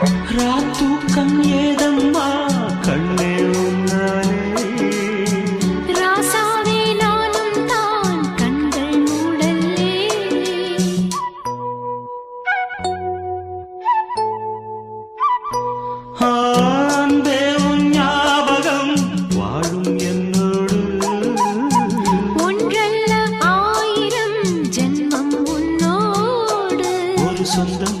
ராத்தூக்கம் ஏதம்மா? கண்ணே உன்னாலே. ராசாவே நானும் தான் கண்கள் மூடல்லே. அன்பே உன் ஞாபகம் வாழும் என்னோடு. ஒன்றல்ல ஆயிரம் ஜென்மம் உன்னோடு. ஒரு சொந்தம்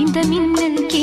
இந்த மின்னல் கே